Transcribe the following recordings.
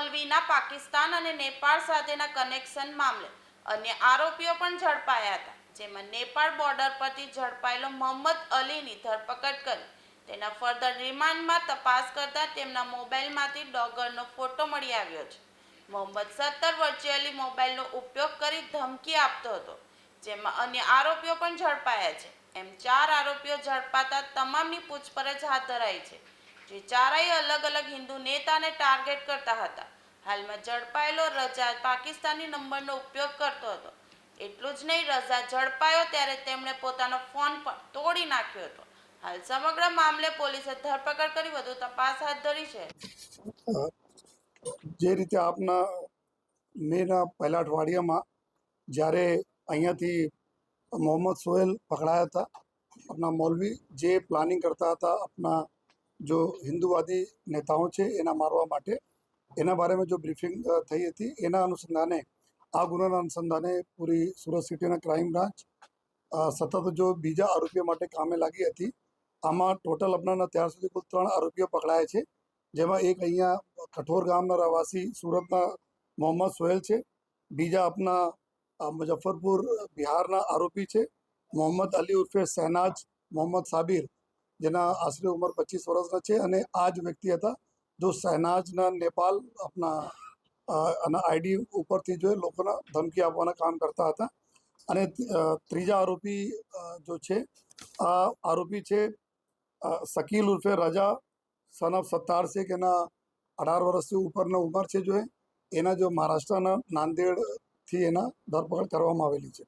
મોલવીના પાકિસ્તાન અને નેપાળ સાથેના કનેક્શન મામલે અન્ય આરોપીઓ પણ ઝડપાયા હતા, જેમાં નેપાળ બોર્ડર પરથી ઝડપાયેલો મોહમ્મદ અલીની ધરપકડ કરી. તેના ફર્ધર રિમાન્ડમાં તપાસ કરતા તેમના મોબાઈલમાંથી ડોગરનો ફોટો મળી આવ્યો છે. મોહમ્મદ સત્તર વર્ચ્યુઅલી મોબાઈલનો ઉપયોગ કરી ધમકી આપતો હતો, જેમાં અન્ય આરોપીઓ પણ ઝડપાયા છે. એમ ચાર આરોપીઓ ઝડપાતા તમામની પૂછપરછ હાથ ધરાઈ છે, જે ચારેય અલગ અલગ હિન્દુ નેતાને ટાર્ગેટ કરતા હતા. હાલમાં ઝડપાયેલો રજા પાકિસ્તાની નંબરનો ઉપયોગ કરતો હતો. એટલું જ નહીં, રજા ઝડપાયો ત્યારે તેમણે પોતાનો ફોન પણ તોડી નાખ્યો હતો. હાલ સમગ્ર મામલે પોલીસે ધરપકડ કરી વધુ તપાસ હાથ ધરી છે. જે રીતે આપના મેના પહેલા અઠવાડિયામાં જ્યારે અહીંયાથી મોહમ્મદ સોહેલ પકડાયા હતા આપણા મૌલવી જે પ્લાનિંગ કરતા હતા આપણા જો હિન્દુવાદી નેતાઓ છે એના મારવા માટે એના બારેમાં જો બ્રીફિંગ થઈ હતી, એના અનુસંધાને, આ ગુનાના અનુસંધાને પૂરી સુરત સિટીના ક્રાઇમ બ્રાન્ચ સતત જો બીજા આરોપીઓ માટે કામે લાગી હતી, આમાં ટોટલ અપનાના ત્યાર સુધી કુલ ત્રણ આરોપીઓ પકડાયા છે. જેમાં એક અહીંયા કઠોર ગામના રહેવાસી સુરતના મોહમ્મદ સોહેલ છે. બીજા આપના મુઝફ્ફરપુર, બિહારના આરોપી છે. મોહમ્મદ અલી ઉર્ફે શહેનાજ મોહમ્મદ સાબિર, જેના આશરે ઉંમર પચીસ વર્ષના છે અને આ જ વ્યક્તિ હતા જો શહેનાજના નેપાલ આપના આના આઈડી ઉપરથી જો લોકોના ધમકી આપવાના કામ કરતા હતા. અને ત્રીજા આરોપી જો છે, આ આરોપી છે શકીલ ઉર્ફે રાજા સન ઓફ સત્તાર શેખ, એના અઢાર વર્ષથી ઉપરના ઉંમર છે જો એના જો મહારાષ્ટ્રના નાંદેડથી એના ધરપકડ કરવામાં આવેલી છે.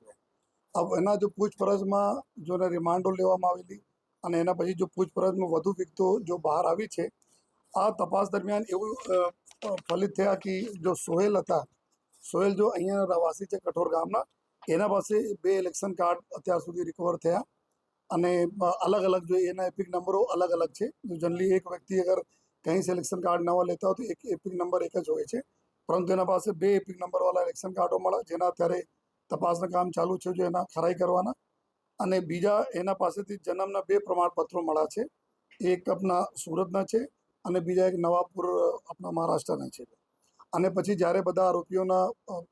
अब એના જો પૂછપરછમાં જો એને રિમાન્ડો લેવામાં આવેલી અને એના પછી જો પૂછપરછમાં વધુ વિગતો જો બહાર આવી છે આ તપાસ દરમિયાન એવું ફલિત થયા કે જો સોહેલ હતા, સોહેલ જો અહીંયા રહેવાસી છે કઠોર ગામના, એના પાસે બે ઇલેક્શન કાર્ડ અત્યાર સુધી રિકવર થયા. અને અલગ અલગ જો એના એપિક નંબરો અલગ અલગ છે. જો જનરલી એક વ્યક્તિ અગર કંઈ સિલેક્શન કાર્ડ નવા લેતા હોય તો એક એપિક નંબર એક જ હોય છે. પરંતુ એના પાસે બે એપિક નંબરવાળા ઇલેક્શન કાર્ડો મળ્યા જેના અત્યારે તપાસનું કામ ચાલુ છે જો એના ખરાઈ કરવાના. અને બીજા એના પાસેથી જન્મના બે પ્રમાણપત્રો મળ્યા છે. એક આપના સુરતના છે અને બીજા એક નવાપુર આપણા મહારાષ્ટ્રના છે. અને પછી જ્યારે બધા આરોપીઓના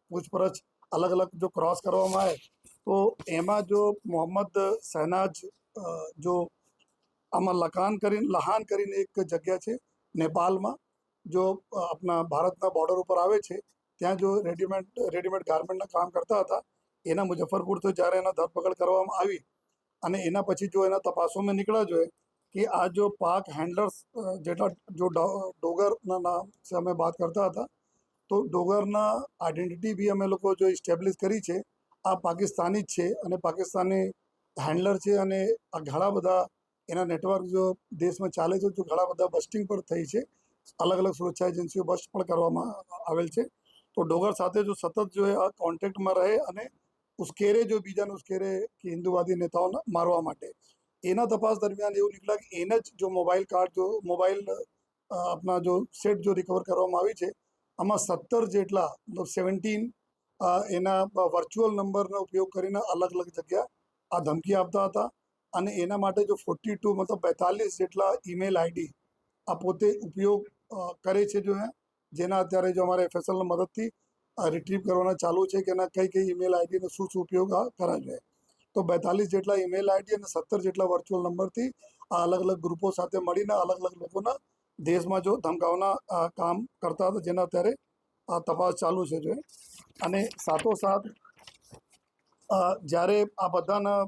પૂછપરછ અલગ અલગ જો ક્રોસ કરવામાં આવે, તો એમાં જો મોહમ્મદ શહેનાજ જો આમાં લખાન કરીને લહાન કરીને એક જગ્યા છે, નેપાલમાં, જો આપણા ભારતના બોર્ડર ઉપર આવે છે, ત્યાં જો રેડીમેડ રેડીમેડ ગાર્મેન્ટના કામ કરતા હતા, એના મુઝફ્ફરપુર જ્યારે એના ધરપકડ કરવામાં આવી, અને એના પછી જો એના તપાસોમાં નીકળ્યા જોઈએ કે આ જો પાક હેન્ડલર્સ જેટલા જો ડોગરના નામ સે અમે વાત કરતા હતા, તો ડોગરના આઈડેન્ટિટી બી અમે લોકો જો ઇસ્ટેબ્લિશ કરી છે, આ પાકિસ્તાની જ છે અને પાકિસ્તાની હેન્ડલર છે અને આ ઘણા બધા એના નેટવર્ક જો દેશમાં ચાલે છે, તો ઘણા બધા બસ્ટિંગ પણ થઈ છે. અલગ અલગ સુરક્ષા એજન્સીઓ બસ્ટ પણ કરવામાં આવેલ છે. તો ડોગર સાથે જો સતત જો આ કોન્ટેક્ટમાં રહે અને ઉશ્કેરે જો બીજાને ઉશ્કેરે કે હિન્દુવાદી નેતાઓને મારવા માટે. એના તપાસ દરમિયાન એવું નીકળ્યા કે એને જ જો મોબાઈલ કાર્ડ જો, મોબાઈલ આપના જો સેટ જો રિકવર કરવામાં આવી છે, આમાં સત્તર જેટલા, મતલબ સેવન્ટીન એના વર્ચ્યુઅલ નંબરનો ઉપયોગ કરીને અલગ અલગ જગ્યા આ ધમકી આપતા હતા. અને એના માટે જો ફોર્ટી ટુ મતલબ બેતાલીસ જેટલા ઈમેલ આઈડી આ પોતે ઉપયોગ કરે છે જો જેના અત્યારે જો અમારે એફએસએલની મદદથી રિટ્રીવ કરવાના ચાલુ છે કે એના કઈ કઈ ઈમેલ આઈડીનો શું શું ઉપયોગ આ કરા જોઈએ તો બેતાલીસ જેટલા ઈમેલ આઈડી અને સત્તર જેટલા વર્ચ્યુઅલ નંબરથી આ અલગ અલગ ગ્રુપો સાથે મળીને અલગ અલગ લોકોના દેશમાં જો ધમકાવના કામ કરતા હતા, જેના અત્યારે આ તપાસ ચાલુ છે જો. અને સાથોસાથ જ્યારે આ બધાના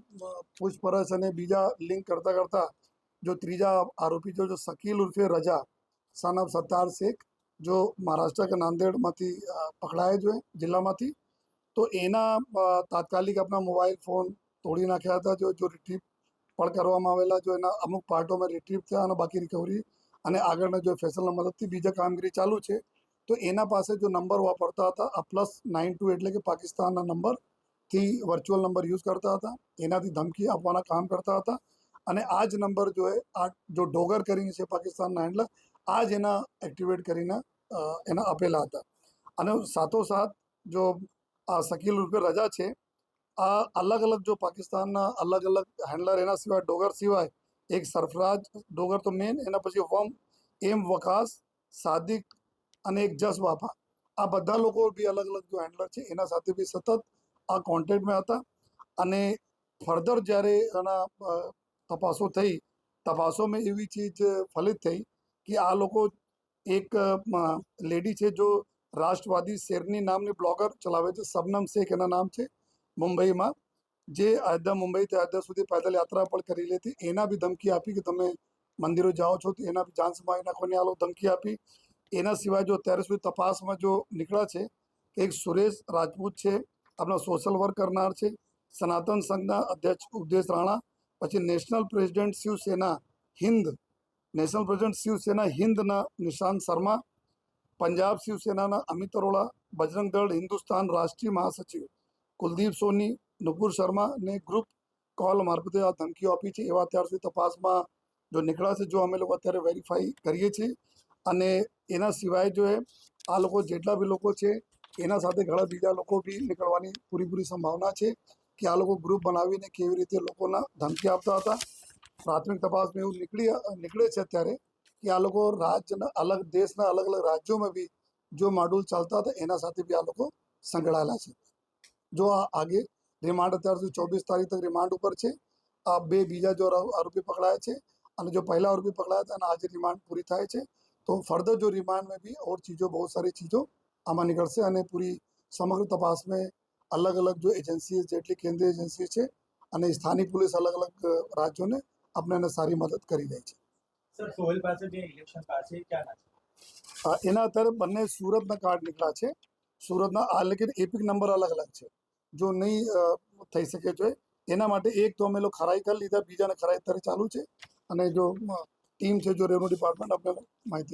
પૂછપરછ અને બીજા લિંક કરતાં કરતાં જો ત્રીજા આરોપી જો શકીલ ઉર્ફે રજા સન ઓફ સત્તાર શેખ, જો મહારાષ્ટ્ર કે નાંદેડમાંથી પકડાયા જો જિલ્લામાંથી, તો એના તાત્કાલિક આપણા મોબાઈલ ફોન તોડી નાખ્યા હતા. જો જો રિટ્રીવ પણ કરવામાં આવેલા, જો એના અમુક પાર્ટોમાં રિટ્રીવ થયા અને બાકી રિકવરી અને આગળના જો ફેસલના મદદથી બીજા કામગીરી ચાલુ છે, તો એના પાસે જો નંબર વાપરતા હતા, આ પ્લસ નાઇન ટુ એટલે કે પાકિસ્તાનના નંબરથી વર્ચ્યુઅલ નંબર યુઝ કરતા હતા. એનાથી ધમકી આપવાના કામ કરતા હતા. અને આ જ નંબર જો એ, આ જો ડોગર કરીને છે પાકિસ્તાનના હેન્ડલર આ જ એના એક્ટિવેટ કરીને એના આપેલા હતા. અને સાથોસાથ જો આ શકીલ રૂપે રજા છે આ અલગ અલગ જો પાકિસ્તાનના અલગ અલગ હેન્ડલર એના સિવાય ડોગર સિવાય એક સરફરાજ ડોગર તો મેન એના પછી વમ, એમ વકાસ, સાદિક અને એક જસ બાપા. આ બધા લોકો બી અલગ અલગ જો હેન્ડલર છે, એના સાથે બી સતત આ કોન્ટેક્ટમાં હતા. અને ફર્ધર જ્યારે એના તપાસો થઈ તપાસોમાં એવી ચીજ ફલિત થઈ કે આ લોકો એક લેડી છે, જો રાષ્ટ્રવાદી શેરની નામની બ્લોગર ચલાવે છે શબનમ શેખ એના નામ છે. મુંબઈમાં, જે અયોધ્યા મુંબઈથી અયોધ્યા સુધી પેદલ યાત્રા પણ કરી લેતી એના બી ધમકી આપી કે તમે મંદિરો જાઓ છો, તો એના બી જાન સમાવી નાખવાની આલો ધમકી આપી. એના સિવાય જો અત્યારે સુધી તપાસમાં જો નીકળ્યા છે એક સુરેશ રાજપૂત છે, આપણા સોશિયલ વર્ક કરનાર છે, સનાતન સંઘના અધ્યક્ષ ઉપદેશ રાણા, પછી national president Shiv Sena Hind national president Shiv Sena હિન્દના Nishant Sharma, Punjab શિવસેનાના અમિત અરોડા બજરંગ દળ હિન્દુસ્તાન રાષ્ટ્રીય મહાસચિવ કુલદીપ સોની, નુપુર શર્માને ગ્રુપ કોલ મારફતે આ ધમકીઓ આપી છે. એવા અત્યાર સુધી તપાસમાં જો નીકળ્યા છે જો અમે લોકો અત્યારે વેરીફાઈ કરીએ છીએ. અને એના સિવાય જો એ આ લોકો જેટલા બી લોકો છે, એના સાથે ઘણા બીજા લોકો બી નીકળવાની પૂરેપૂરી સંભાવના છે કે આ લોકો ગ્રુપ બનાવીને કેવી રીતે લોકોના ધમકી આપતા હતા. પ્રાથમિક તપાસમાં એવું નીકળી, નીકળે છે અત્યારે કે આ લોકો રાજ્યના અલગ, દેશના અલગ અલગ રાજ્યોમાં બી જો મોડ્યુલ ચાલતા હતા, એના સાથે બી આ લોકો સંકળાયેલા છે. જો આ આગે રિમાન્ડ અત્યાર સુધી ચોવીસ તારીખ તક રિમાન્ડ ઉપર છે. આ બે બીજા જો આરોપી પકડાયા છે અને જો પહેલા આરોપી પકડાયા હતા અને આજે રિમાન્ડ પૂરી થાય છે તો ફર્ધર જો રિમાન્ડ મેં બી ઓર ચીજો બહુ સારી ચીજો આમાં નીકળશે અને પૂરી સમગ્ર તપાસ મેં અલગ અલગ જો એજન્સી જેટલી કેન્દ્રીય એજન્સી છે અને સ્થાનિક પોલીસ અલગ અલગ રાજ્યોને આપણે એને સારી મદદ કરી રહી છે. એના અત્યારે બંને સુરતના કાર્ડ નીકળ્યા છે. સુરતના આ લેકિન એપિક નંબર અલગ અલગ છે. જો નહીં થઈ શકે છે. એના માટે એક તો અમે લોકો ખરાઈ કરી લીધા, બીજાને ખરાઈ અત્યારે ચાલુ છે. અને જો ટીમ છે, જો રેવન્યુ ડિપાર્ટમેન્ટ, આપણે માહિતી